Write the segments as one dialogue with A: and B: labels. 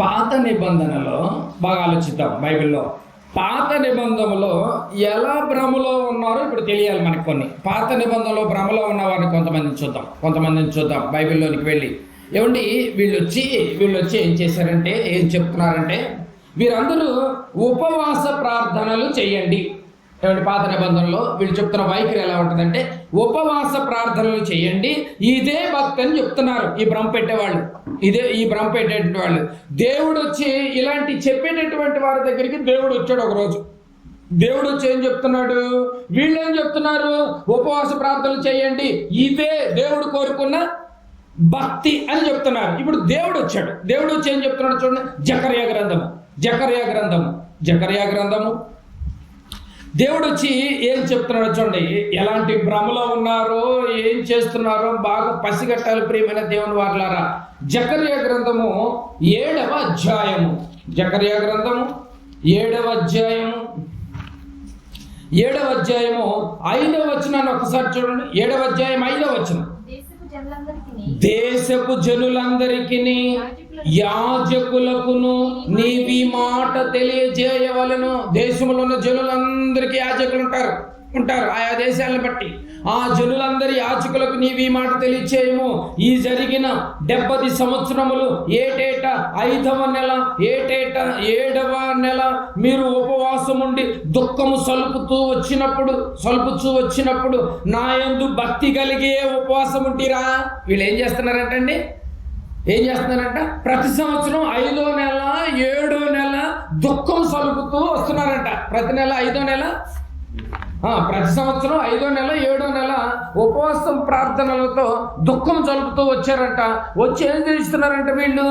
A: పాత నిబంధనలో బాగా ఆలోచిద్దాం బైబిల్లో. పాత నిబంధనలో ఎలా భ్రమలో ఉన్నారో ఇప్పుడు తెలియాలి మనకి కొన్ని. పాత నిబంధనలో భ్రమలో ఉన్న వారిని కొంతమందిని చూద్దాం. కొంతమందిని చూద్దాం బైబిల్లోనికి వెళ్ళి. ఏమండి వీళ్ళు వచ్చి వీళ్ళు వచ్చి ఏం చేశారంటే ఏం చెప్తున్నారంటే వీరందరూ ఉపవాస ప్రార్థనలు చేయండి. ఏమంటే పాత నిబంధనలో వీళ్ళు చెప్తున్న వైఖరి ఎలా ఉంటుందంటే ఉపవాస ప్రార్థనలు చేయండి ఇదే భక్తి అని చెప్తున్నారు ఈ భ్రమ పెట్టేవాళ్ళు ఇదే ఈ భ్రమ పెట్టేటువంటి వాళ్ళు. దేవుడు వచ్చి ఇలాంటి చెప్పేటటువంటి వారి దగ్గరికి దేవుడు వచ్చాడు ఒకరోజు. దేవుడు వచ్చి ఏం చెప్తున్నాడు? వీళ్ళు ఏం చెప్తున్నారు? ఉపవాస ప్రార్థనలు చేయండి ఇదే దేవుడు కోరుకున్న భక్తి అని చెప్తున్నారు. ఇప్పుడు దేవుడు వచ్చాడు. దేవుడు వచ్చి ఏం చెప్తున్నాడు చూడండి? జకర్యా గ్రంథము. జకర్యా గ్రంథము. జకర్యా గ్రంథము. దేవుడు వచ్చి ఏం చెప్తున్నాడో చూడండి. ఎలాంటి భ్రమలో ఉన్నారో ఏం చేస్తున్నారో బాగా పసిగట్టాలి ప్రియమైన దేవుని వారులారా. జకర్యా గ్రంథము ఏడవ అధ్యాయము. జకర్యా గ్రంథము ఏడవ అధ్యాయము. ఏడవ అధ్యాయము ఐదవ వచనాన్ని ఒకసారి చూడండి. ఏడవ అధ్యాయం ఐదవ వచనం.
B: దేశపు జనులందరికీ
A: దేశపు జనులందరికీ యాజకులకును నీవి మాట తెలియజేయవలను. దేశంలో ఉన్న జనులందరికీ యాజకులు ఉంటారు. ఉంటారు. ఆయా దేశాలను బట్టి. ఆ జనులందరి యాచకులకు నీవి మాట తెలియచేయము. ఈ జరిగిన డెబ్బది సంవత్సరములు ఏటేటా ఐదవ నెల ఏటేటా ఏడవ నెల మీరు ఉపవాసం ఉండి దుఃఖము సలుపుతూ వచ్చినప్పుడు సలుపుతూ వచ్చినప్పుడు నా యందు భక్తి కలిగే ఉపవాసం ఉంటిరా? వీళ్ళు ఏం చేస్తున్నారంటండి? ఏం చేస్తున్నారంట? ప్రతి సంవత్సరం ఐదో నెల ఏడో నెల దుఃఖం సలుపుతూ వస్తున్నారంట. ప్రతి నెల ఐదో నెల? ప్రతి సంవత్సరం ఐదో నెల ఏడో నెల ఉపవాసం ప్రార్థనలతో దుఃఖం జలుపుతూ వచ్చారంట. వచ్చి ఏం చేస్తున్నారంట వీళ్ళు?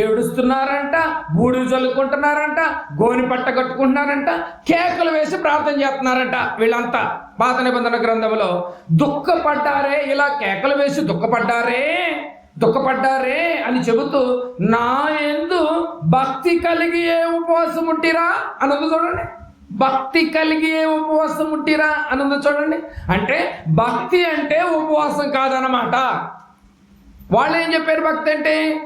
A: ఏడుస్తున్నారంట బూడిద చల్లుకుంటున్నారంట గోని పట్ట కట్టుకుంటున్నారంట కేకలు వేసి ప్రార్థన చేస్తున్నారంట వీళ్ళంతా. పాత నిబంధన గ్రంథంలో దుఃఖపడ్డారే ఇలా కేకలు వేసి దుఃఖపడ్డారే దుఃఖపడ్డారే అని చెబుతూ నా ఎందు భక్తి కలిగి ఏ ఉపవాసం ఉంటిరా? అన్నది చూడండి. భక్తి కలిగి ఏ ఉపవాసం ఉంటిరా అన్నది చూడండి. అంటే భక్తి అంటే ఉపవాసం కాదనమాట వాళ్ళు ఏం చెప్పారు భక్తి అంటే?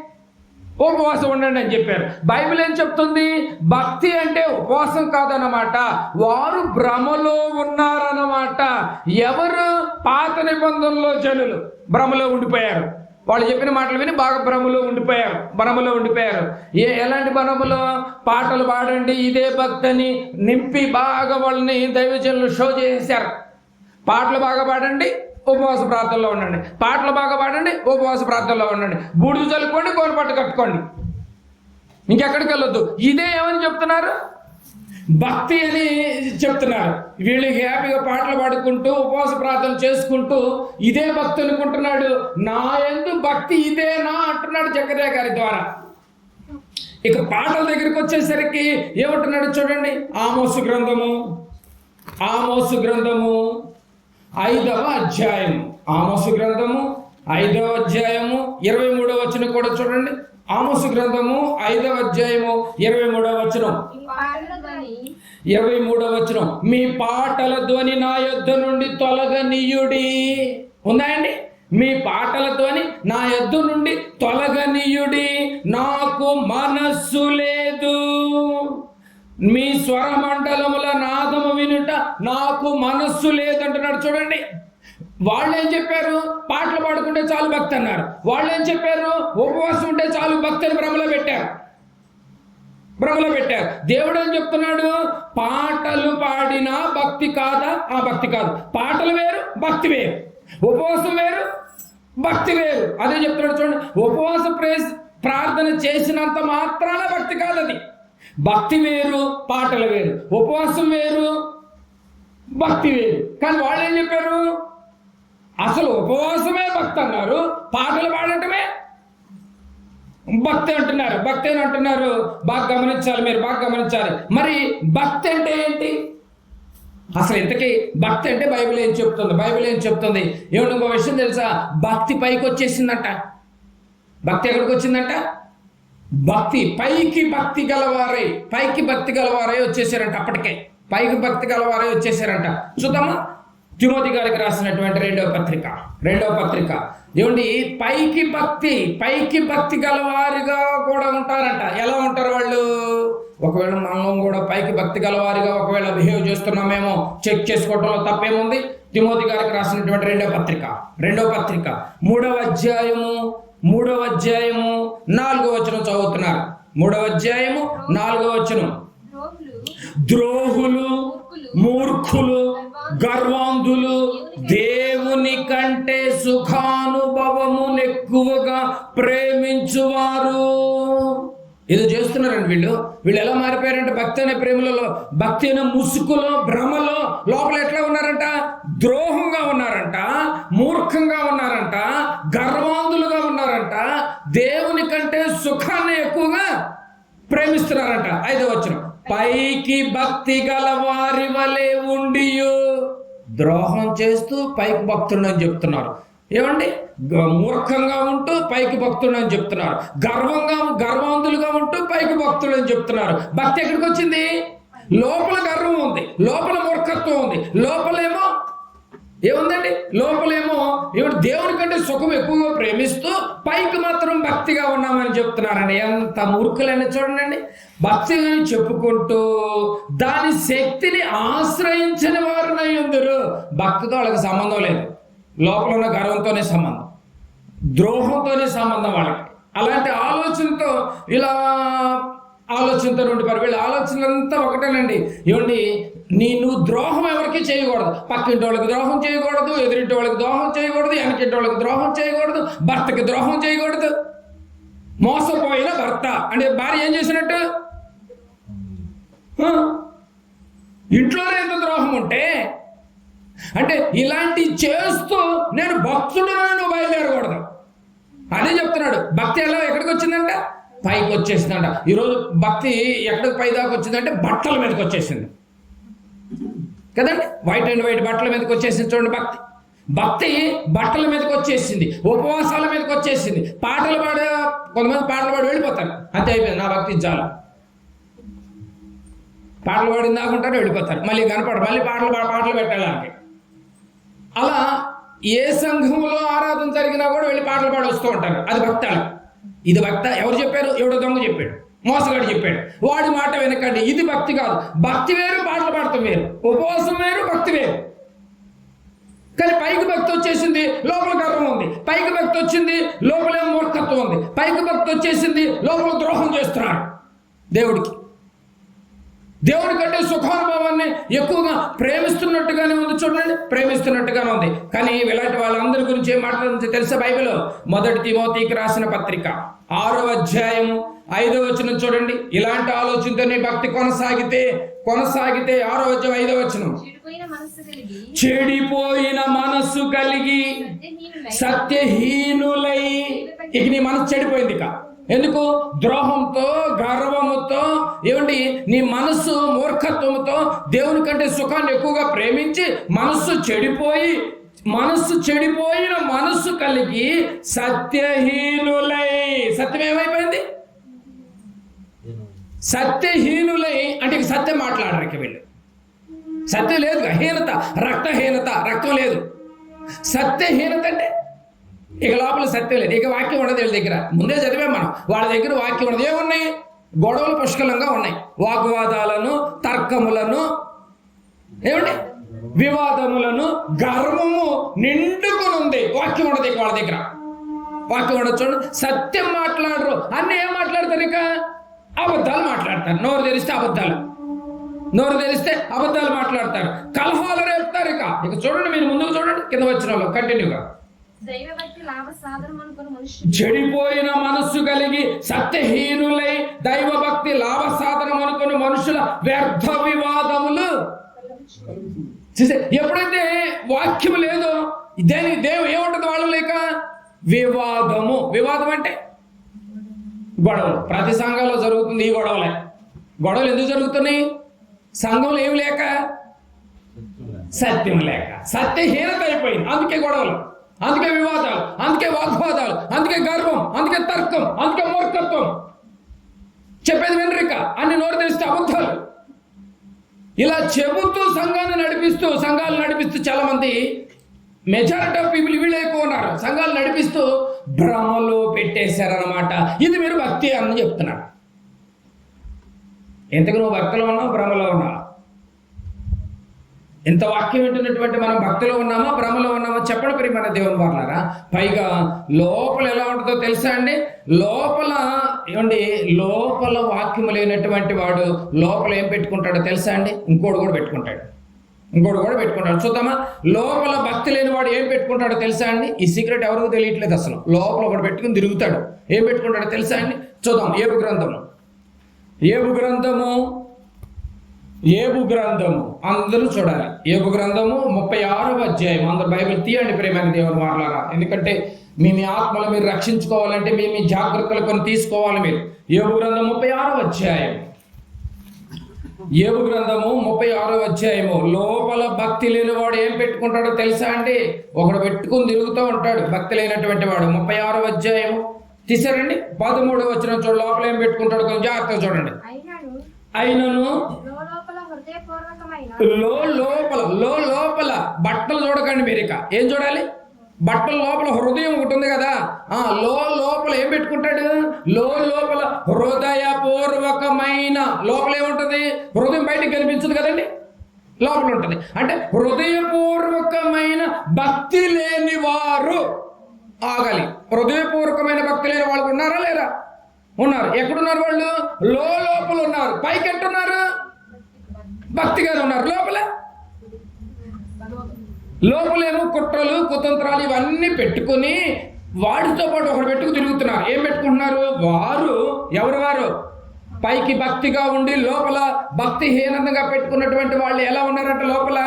A: ఉపవాసం ఉండండి అని చెప్పారు. బైబిల్ ఏం చెప్తుంది? భక్తి అంటే ఉపవాసం కాదనమాట వారు భ్రమలో ఉన్నారన్నమాట. ఎవరు పాత నిబంధనలో జనులు భ్రమలో ఉండిపోయారు? వాళ్ళు చెప్పిన మాటలు విని బాగా భ్రమలో ఉండిపోయారు భ్రమలో ఉండిపోయారు. ఏ ఎలాంటి భ్రమలో? పాటలు పాడండి ఇదే భక్తిని నింపి బాగా వాళ్ళని దైవజనులు షో చేశారు పాటలు బాగా పాడండి ఉపవాస ప్రార్థనలో ఉండండి. పాటలు బాగా పాడండి ఉపవాస ప్రార్థనలో ఉండండి. బూడిద చల్లుకోండి గోనపట్టు కట్టుకోండి. ఇంకెక్కడికి వెళ్ళొద్దు. ఇదే ఏమని చెప్తున్నారు? భక్తి అని చెప్తున్నారు. వీళ్ళు హ్యాపీగా పాటలు పాడుకుంటూ ఉపవాస ప్రార్థన చేసుకుంటూ ఇదే భక్తి అనుకుంటున్నాడు. నా ఎందు భక్తి ఇదేనా అంటున్నాడు జకర్యా గారి ద్వారా. ఇక పాటల దగ్గరికి వచ్చేసరికి ఏమంటున్నాడు చూడండి. ఆమోసు గ్రంథము. ఆమోసు గ్రంథము. ఐదవ అధ్యాయం ఆమోసు గ్రంథము ఐదవ అధ్యాయము ఇరవై మూడవ వచనం కూడా చూడండి. ఆమోసు గ్రంథము ఐదవ అధ్యాయము ఇరవై మూడవ వచనం. ఇరవై మూడవ వచనం మీ పాటల ధ్వని నా యొద్ద నుండి తొలగనీయుడి. ఉందాయండి మీ పాటల ధ్వని నా యొద్ద నుండి తొలగనీయుడి. నాకు మనస్సు లేదు. మీ స్వరమండలముల నాదము వినుట నాకు మనస్సు లేదంటున్నాడు. చూడండి వాళ్ళు ఏం చెప్పారు? పాటలు పాడుకుంటే చాలు భక్తి అన్నారు వాళ్ళు ఏం చెప్పారు? ఉపవాసం ఉంటే చాలు భక్తులు భ్రమలో పెట్టారు. భ్రమలో పెట్టారు. దేవుడు ఏం చెప్తున్నాడు? పాటలు పాడినా భక్తి కాదా? ఆ భక్తి కాదు. పాటలు వేరు భక్తి వేరు. ఉపవాసం వేరు భక్తి వేరు. అదే చెప్తున్నాడు చూడండి. ఉపవాస ప్రేస్ ప్రార్థన చేసినంత మాత్రాన భక్తి కాదు అది భక్తి వేరు పాటలు వేరు. ఉపవాసం వేరు భక్తి వేరు. కానీ వాళ్ళు ఏం చెప్పారు? అసలు ఉపవాసమే భక్తి అన్నారు. పాటలు పాడటమే భక్తి అంటున్నారు భక్తి అని అంటున్నారు. బాగా గమనించాలి మీరు బాగా గమనించాలి. మరి భక్తి అంటే ఏంటి? అసలు ఇంతకీ భక్తి అంటే బైబిల్ ఏం చెప్తుంది? బైబిల్ ఏం చెప్తుంది? ఏమన్నా ఇంకో విషయం తెలుసా? భక్తి పైకి వచ్చేసిందంట. భక్తి ఎక్కడికి వచ్చిందంట? భక్తి పైకి భక్తి గలవారే పైకి భక్తి గలవారై వచ్చేసారంట అప్పటికే. పైకి భక్తి గలవారే వచ్చేసారంట. చూద్దామా? తిమోతి గారికి రాసినటువంటి రెండవ పత్రిక రెండవ పత్రిక. ఏమండి పైకి భక్తి పైకి భక్తి గలవారిగా కూడా ఉంటారంట. ఎలా ఉంటారు వాళ్ళు? ఒకవేళ మనం కూడా పైకి భక్తి గలవారిగా ఒకవేళ బిహేవ్ చేస్తున్నామేమో చెక్ చేసుకోవడంలో తప్పేముంది? తిమోతి గారికి రాసినటువంటి రెండవ పత్రిక రెండవ పత్రిక. మూడవ అధ్యాయము మూడవ అధ్యాయము నాలుగో వచనం చదువుతున్నారు. మూడవ అధ్యాయము నాలుగో వచనం.
B: ద్రోహులు
A: మూర్ఖులు గర్వాంధులు దేవుని కంటే సుఖానుభవము ఎక్కువగా ప్రేమించువారు. ఇది చేస్తున్నారండి వీళ్ళు. వీళ్ళు ఎలా మారిపోయారంటే? భక్తి అనే ప్రేమలలో భక్తి అనే ముసుగులో భ్రమలో లోపల ఎట్లా ఉన్నారంట? ద్రోహంగా ఉన్నారంట మూర్ఖంగా ఉన్నారంట గర్వాంధులుగా ఉన్నారంట దేవుని కంటే సుఖాన్ని ఎక్కువగా ప్రేమిస్తున్నారంట. ఐదో వచ్చిన పైకి భక్తి గల వారి వలె ఉండియు ద్రోహం చేస్తూ పైకి భక్తుడు అని చెప్తున్నారు. ఏమండి? గ- మూర్ఖంగా ఉంటూ పైకి భక్తుడు అని చెప్తున్నారు. గర్వంగా గర్వంతులుగా ఉంటూ పైకి భక్తుడని చెప్తున్నారు. భక్తి ఎక్కడికి వచ్చింది లోపల గర్వం ఉంది. లోపల మూర్ఖత్వం ఉంది. లోపలేమో ఏముందండి? లోపలేమో ఏమిటి దేవుని కంటే సుఖం ఎక్కువగా ప్రేమిస్తూ పైకి మాత్రం భక్తిగా ఉన్నామని చెప్తున్నారండి. ఎంత మూర్ఖులని చూడండి భక్తి అని చెప్పుకుంటూ దాని శక్తిని ఆశ్రయించని వారినై ఉందరు. భక్తితో వాళ్ళకి సంబంధం లేదు. లోపల ఉన్న గర్వంతోనే సంబంధం. ద్రోహంతోనే సంబంధం వాళ్ళకి. అలాంటి ఆలోచనతో ఇలా ఆలోచనతో ఉండి పరి వీళ్ళ ఆలోచనలంతా ఒకటేనండి. ఏమండి? నీ నువ్వు ద్రోహం ఎవరికి చేయకూడదు? పక్కింటి వాళ్ళకి ద్రోహం చేయకూడదు ఎదురింటి వాళ్ళకి ద్రోహం చేయకూడదు వెనకింటి వాళ్ళకి ద్రోహం చేయకూడదు భర్తకి ద్రోహం చేయకూడదు. మోసపోయిన భర్త అంటే భార్య ఏం చేసినట్టు? ఇంట్లోనే ఎంత ద్రోహం ఉంటే అంటే ఇలాంటి చేస్తూ నేను భక్తుడు నువ్వు బయలుదేరకూడదు. అదే చెప్తున్నాడు. భక్తి ఎలా ఎక్కడికి వచ్చిందంట? పైకి వచ్చేసిందంట. ఈరోజు భక్తి ఎక్కడికి పై దాకా వచ్చిందంటే బట్టల మీదకి వచ్చేసింది. కదండి? వైట్ అండ్ వైట్ బట్టల మీదకి వచ్చేసింది చూడండి భక్తి. భక్తి బట్టల మీదకి వచ్చేసింది ఉపవాసాల మీదకి వచ్చేసింది. పాటలు పాడే కొంతమంది పాటలు పాడి వెళ్ళిపోతారు. అంతే అయిపోయింది నా భక్తి చాలు. పాటలు పాడిన దాకుంటారు వెళ్ళిపోతారు. మళ్ళీ కనపడరు మళ్ళీ పాటలు పాడ పాటలు పెట్టాలంటే అలా ఏ సంఘంలో ఆరాధన జరిగినా కూడా వెళ్ళి పాటలు పాడి వస్తూ ఉంటారు. అది భక్తాలు. ఇది భక్త ఎవరు చెప్పారు? ఎవడో దొంగ చెప్పాడు. మోసగాడు చెప్పాడు. వాడి మాట వెనకండి. ఇది భక్తి కాదు. భక్తి వేరు పాటలు పాడటం వేరు. ఉపవాసం వేరు భక్తి వేరు. కానీ పైకి భక్తి వచ్చేసింది లోపల గర్వం ఉంది. పైకి భక్తి వచ్చింది లోపలేమో మూర్ఖత్వం ఉంది. పైకి భక్తి వచ్చేసింది లోపల ద్రోహం చేస్తున్నాడు దేవుడికి. దేవుడి కంటే సుఖానుభవాన్ని ఎక్కువగా ప్రేమిస్తున్నట్టుగానే ఉంది చూడండి ప్రేమిస్తున్నట్టుగానే ఉంది. కానీ ఇలాంటి వాళ్ళందరి గురించి ఏం మాట్లాడుతుంది తెలుసా బైబిల్ మొదటి తిమోతికి రాసిన పత్రిక. ఆరో అధ్యాయము ఐదో వచనం చూడండి. ఇలాంటి ఆలోచనతోనే భక్తి కొనసాగితే కొనసాగితే ఆరో అధ్యాయం ఐదో వచనం.
B: చెడిపోయిన మనస్సు కలిగి సత్యహీనులై
A: ఇక నీ మనసు చెడిపోయింది ఇక. ఎందుకు? ద్రోహంతో గర్వముతో ఏమండి నీ మనస్సు మూర్ఖత్వంతో దేవుని కంటే సుఖాన్ని ఎక్కువగా ప్రేమించి మనస్సు చెడిపోయి మనస్సు చెడిపోయిన మనస్సు కలిగి సత్యహీనులై. సత్యం ఏమైపోయింది? సత్యహీనులై అంటే సత్యం మాట్లాడరు ఇక వీళ్ళు. సత్యం లేదు హీనత రక్తహీనత రక్తం లేదు. సత్యహీనత అంటే? ఇక లోపల సత్యం లేదు. ఇక వాక్యం ఉండదు వీళ్ళ దగ్గర. ముందే చదివాం మనం. వాళ్ళ దగ్గర వాక్యం ఉండదు. ఏమున్నాయి గొడవలు పుష్కలంగా ఉన్నాయి. వాగ్వాదాలను తర్కములను ఏమండి? వివాదములను గర్వము నిండుకుని ఉంది. వాక్యం ఉండదు ఇక వాళ్ళ దగ్గర. వాక్యం ఉండదు చూడండి. సత్యం మాట్లాడరు. అన్నీ ఏం మాట్లాడతారు ఇక? అబద్ధాలు మాట్లాడతారు. నోరు తెలిస్తే అబద్ధాలు. నోరు తెలిస్తే అబద్ధాలు మాట్లాడతారు. కలహాలు రేపుతారు ఇక. ఇక చూడండి మీరు ముందుకు చూడండి. కింద వచ్చిన వాళ్ళు. కంటిన్యూగా చెడిపోయిన మనస్సు కలిగి సత్యహీనులై దైవభక్తి లాభ సాధనం అనుకుని మనుషుల వ్యర్థ వివాదములు. చూసే ఎప్పుడైతే వాక్యం లేదో దేని దేవు ఏముంటుంది వాళ్ళు లేక వివాదము. వివాదం అంటే గొడవలు. ప్రతి సంఘంలో జరుగుతుంది ఈ గొడవలే. గొడవలు ఎందుకు జరుగుతున్నాయి? సంఘంలో ఏమి లేక? సత్యం లేక. సత్యహీనత అయిపోయింది. అందుకే గొడవలు. అందుకే వివాదాలు అందుకే వాగ్వాదాలు అందుకే గర్వం అందుకే తర్కం అందుకే మూర్ఖత్వం. చెప్పేది వెనరిక అన్ని నోరు తెలిస్తే అబద్ధాలు. ఇలా చెబుతూ సంఘాన్ని నడిపిస్తూ సంఘాలు నడిపిస్తూ చాలా మంది మెజారిటీ ఆఫ్ పీపుల్ వీళ్ళు ఎక్కువ ఉన్నారు. సంఘాలు నడిపిస్తూ భ్రమలో పెట్టేశారనమాట ఇది మీరు భక్తి అని చెప్తున్నారు. ఎంతకు నువ్వు భక్తిలో ఉన్నావు భ్రమలో ఉన్నావు? ఎంత వాక్యం వింటున్నటువంటి మనం భక్తిలో ఉన్నామా భ్రమలో ఉన్నామా చెప్పండి పరి మన దేవుని వాళ్ళారా పైగా లోపల ఎలా ఉంటుందో తెలుసా అండి? లోపల ఏమండి? లోపల వాక్యం లేనటువంటి వాడు లోపల ఏం పెట్టుకుంటాడో తెలుసా అండి? ఇంకోటి కూడా పెట్టుకుంటాడు. ఇంకోటి కూడా పెట్టుకుంటాడు. చూద్దామా? లోపల భక్తి లేని వాడు ఏం పెట్టుకుంటాడో తెలుసా అండి? ఈ సీక్రెట్ ఎవరికి తెలియట్లేదు అసలు. లోపల ఒకటి పెట్టుకుని తిరుగుతాడు. ఏం పెట్టుకుంటాడో తెలుసా అండి? చూద్దాం. ఏపు గ్రంథము. ఏపు గ్రంథము ఏబు గ్రంథము. అందరూ చూడాలి. ఏబు గ్రంథము ముప్పై ఆరవ అధ్యాయం అందరు బైబిల్ తీయండి ప్రేమైన దేవుని వారలారా. ఎందుకంటే మీ మీ ఆత్మలు మీరు రక్షించుకోవాలంటే మీ మీ జాగ్రత్తలు కొన్ని తీసుకోవాలి మీరు. ఏబు గ్రంథం ముప్పై ఆరవ అధ్యాయం ఏబు గ్రంథము ముప్పై ఆరో అధ్యాయము. లోపల భక్తి లేనివాడు ఏం పెట్టుకుంటాడో తెలుసా అండి? ఒకడు పెట్టుకుని తిరుగుతూ ఉంటాడు. భక్తి లేనటువంటి వాడు. ముప్పై ఆరో అధ్యాయము. తీసారండి పదమూడు వచ్చిన చూడు. లోపల ఏం పెట్టుకుంటాడు కొంచెం జాగ్రత్తగా చూడండి.
B: అయినను
A: లో లోపల లో లోపల బట్టలు చూడకండి మీరు ఇక. ఏం చూడాలి? బట్టల లోపల హృదయం ఒకటి ఉంది కదా. ఆ లో లోపల ఏం పెట్టుకుంటాడు? లో లోపల హృదయపూర్వకమైన. లోపల ఏముంటుంది? హృదయం బయటకు కనిపించదు కదండి. లోపల ఉంటుంది. అంటే హృదయపూర్వకమైన భక్తి లేని వారు ఆగాలి. హృదయపూర్వకమైన భక్తి లేని వాళ్ళు ఉన్నారా లేరా? ఉన్నారు. ఎక్కడున్నారు వాళ్ళు? లో లోపల ఉన్నారు. పైకి ఎట్టున్నారు భక్తిగా ఉన్నారు. లోపల? లోపలేమో కుట్రలు కుతంత్రాలు ఇవన్నీ పెట్టుకొని వాడితో పాటు ఒకటి పెట్టుకు తిరుగుతున్నారు. ఏం పెట్టుకుంటున్నారు? వారు ఎవరు వారు? పైకి భక్తిగా ఉండి లోపల భక్తిహీనంగా పెట్టుకున్నటువంటి వాళ్ళు ఎలా ఉన్నారంట లోపల?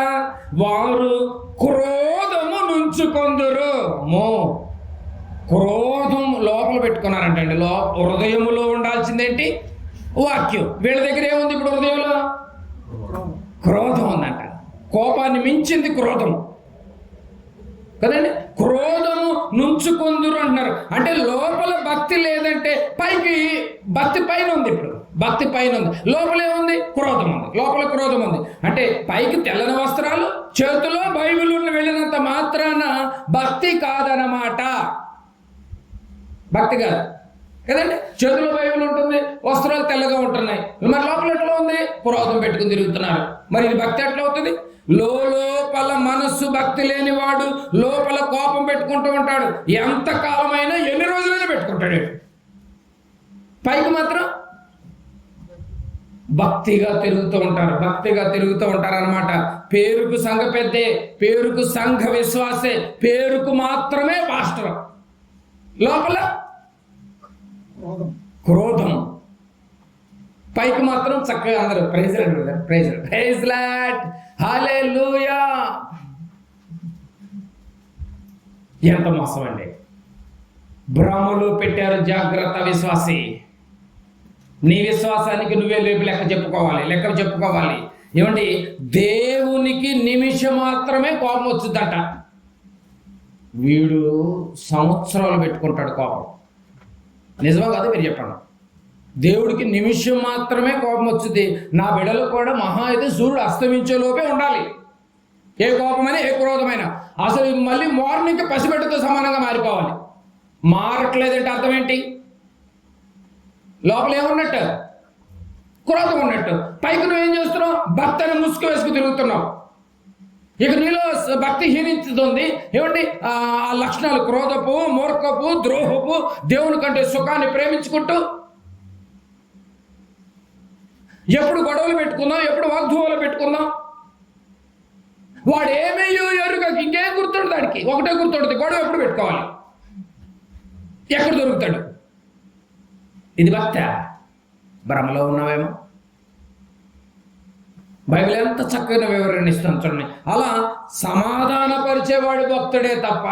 A: వారు క్రోధము నుంచుకొందురు మో క్రోధం లోపల పెట్టుకున్నారంటండి. లో హృదయములో ఉండాల్సిందేంటి? వాక్యం. వీళ్ళ దగ్గర ఏముంది ఇప్పుడు హృదయంలో? క్రోధం ఉందంట కోపాన్ని మించింది క్రోధం. కదండి? క్రోధము నుంచుకొందురు అంటున్నారు. అంటే లోపల భక్తి లేదంటే పైకి భక్తి పైన ఉంది ఇప్పుడు. భక్తి పైన ఉంది. లోపలేముంది క్రోధం ఉంది. లోపల క్రోధం ఉంది. అంటే పైకి తెల్లని వస్త్రాలు చేతిలో బైబిల్ ఉన్న వెళ్ళినంత మాత్రాన భక్తి కాదనమాట భక్తి కాదు. కదండి? చేతుల బైబిల్ ఉంటుంది వస్త్రాలు తెల్లగా ఉంటున్నాయి. మరి లోపల ఎట్లా ఉంది? పురోధం పెట్టుకుని తిరుగుతున్నారు. మరి ఇది భక్తి ఎట్లా అవుతుంది? లో లోపల మనస్సు భక్తి లేనివాడు లోపల కోపం పెట్టుకుంటూ ఉంటాడు. ఎంత కాలమైనా ఎన్ని రోజులైనా పెట్టుకుంటాడు. పైకి మాత్రం భక్తిగా తిరుగుతూ ఉంటారు భక్తిగా తిరుగుతూ ఉంటారు అనమాట పేరుకు సంఘ పెద్దే పేరుకు సంఘ విశ్వాసే పేరుకు మాత్రమే పాస్టర్. లోపల క్రోధం. పైకి మాత్రం చక్కగా అందరూ ప్రైజ్ ప్రైజ్ ప్రైజ్ లాట్ హాలే ఎంత మోసం అండి. భ్రమలు పెట్టారు జాగ్రత్త విశ్వాసి. నీ విశ్వాసానికి నువ్వే రేపు లెక్క చెప్పుకోవాలి లెక్క చెప్పుకోవాలి. ఏమండి దేవునికి నిమిషం మాత్రమే కోపం వచ్చిందట. వీడు సంవత్సరాలు పెట్టుకుంటాడు కోపం. నిజమా కాదు మీరు చెప్పండి. దేవుడికి నిమిషం మాత్రమే కోపం వచ్చింది నా బిడలు కూడా మహా అయితే సూర్యుడు అస్తమించే లోపే ఉండాలి. ఏ కోపమైనా ఏ క్రోధమైన. అసలు మళ్ళీ మార్నింగ్ పసిబిడ్డతో సమానంగా మారిపోవాలి. మారట్లేదంటే అర్థం ఏంటి? లోపల ఏమున్నట్టు? క్రోధం ఉన్నట్టు. పైకి నువ్వేం చేస్తున్నావు? భర్తను ముసుగు వేసుకు తిరుగుతున్నావు. ఇక నీలో భక్తి హీనించుతుంది. ఏమండి? ఆ లక్షణాలు క్రోధపు మూర్ఖపు ద్రోహపు దేవుని కంటే సుఖాన్ని ప్రేమించుకుంటూ ఎప్పుడు గొడవలు పెట్టుకుందాం ఎప్పుడు వాగ్దూవాలు పెట్టుకుందాం. వాడు ఏమయ్యో ఎరుక ఇంకేం గుర్తుండదు దానికి ఒకటే గుర్తుంటుంది గొడవ ఎప్పుడు పెట్టుకోవాలి? ఎక్కడ దొరుకుతాడు? ఇది భక్త. భ్రమలో ఉన్నావేమో? బైబిల్ ఎంత చక్కగా వివరణ ఇస్తాను చూడండి. అలా సమాధానపరిచేవాడు భక్తుడే తప్ప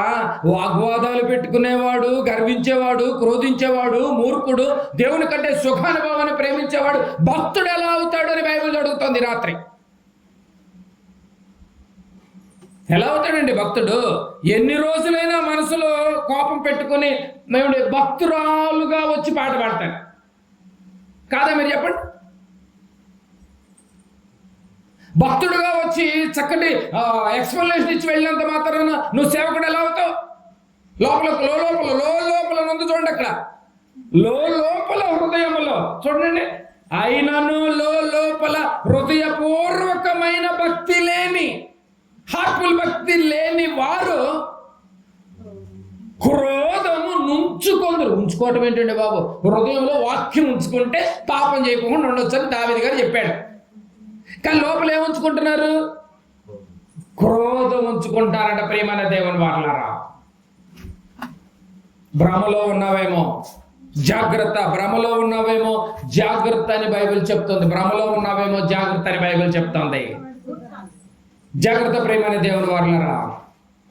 A: వాగ్వాదాలు పెట్టుకునేవాడు గర్వించేవాడు క్రోధించేవాడు మూర్ఖుడు దేవుని కంటే సుఖానుభవాన్ని ప్రేమించేవాడు భక్తుడు ఎలా అవుతాడు అని బైబిల్ అడుగుతోంది రాత్రి. ఎలా అవుతాడండి భక్తుడు? ఎన్ని రోజులైనా మనసులో కోపం పెట్టుకుని మేము భక్తురాలుగా వచ్చి పాట పాడతాను కాదా మీరు చెప్పండి? భక్తుడుగా వచ్చి చక్కటి ఎక్స్ప్లెనేషన్ ఇచ్చి వెళ్ళినంత మాత్రాన నువ్వు సేవకుడు ఎలా అవుతావు? లోపల లో లోపల లో లోపల ఉంది చూడండి అక్కడ. లో లోపల హృదయములో చూడండి. అయినను లో లోపల హృదయపూర్వకమైన భక్తి లేని హార్పుల్ భక్తి లేని వారు క్రోధము నుంచుకొందరు. ఉంచుకోవటం ఏంటండి బాబు? హృదయంలో వాక్యం ఉంచుకుంటే పాపం చేయకుండా ఉండొచ్చు అని దావిది గారు చెప్పాడు. కానీ లోపల ఏముంచుకుంటున్నారు క్రోధం ఉంచుకుంటారట ప్రేమన దేవుని వాళ్ళారా భ్రమలో ఉన్నావేమో జాగ్రత్త భ్రమలో ఉన్నావేమో జాగ్రత్త అని బైబిల్ చెప్తుంది. భ్రమలో ఉన్నావేమో జాగ్రత్త అని బైబిల్ చెప్తుంది. జాగ్రత్త ప్రియమైన దేవుని వాళ్ళరా